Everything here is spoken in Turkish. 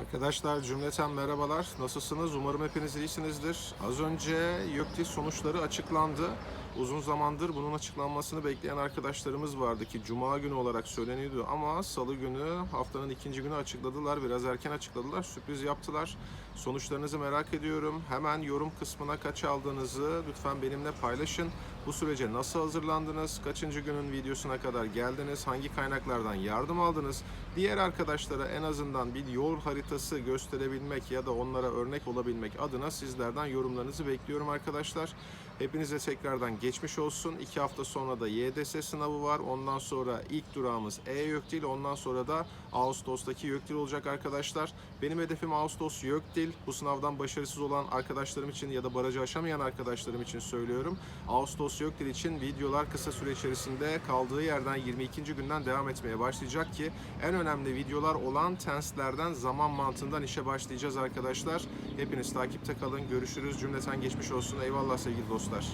Arkadaşlar cümleten merhabalar. Nasılsınız? Umarım hepiniz iyisinizdir. Az önce YÖKTİ sonuçları açıklandı. Uzun zamandır bunun açıklanmasını bekleyen arkadaşlarımız vardı ki Cuma günü olarak söyleniyordu ama Salı günü haftanın ikinci günü açıkladılar. Biraz erken açıkladılar. Sürpriz yaptılar. Sonuçlarınızı merak ediyorum. Hemen yorum kısmına kaç aldığınızı lütfen benimle paylaşın. Bu sürece nasıl hazırlandınız? Kaçıncı günün videosuna kadar geldiniz? Hangi kaynaklardan yardım aldınız? Diğer arkadaşlara en azından bir yol haritası gösterebilmek ya da onlara örnek olabilmek adına sizlerden yorumlarınızı bekliyorum arkadaşlar. Hepinize tekrardan geçmiş olsun. İki hafta sonra da YDS sınavı var. Ondan sonra ilk durağımız E-YÖKDİL. Ondan sonra da Ağustos'taki YÖKDİL olacak arkadaşlar. Benim hedefim Ağustos YÖKDİL. Bu sınavdan başarısız olan arkadaşlarım için ya da barajı aşamayan arkadaşlarım için söylüyorum. Ağustos YÖKDİL için videolar kısa süre içerisinde kaldığı yerden 22. günden devam etmeye başlayacak ki en önemli videolar olan tenslerden zaman mantığından işe başlayacağız arkadaşlar. Hepiniz takipte kalın. Görüşürüz. Cümleten geçmiş olsun. Eyvallah sevgili dostlar.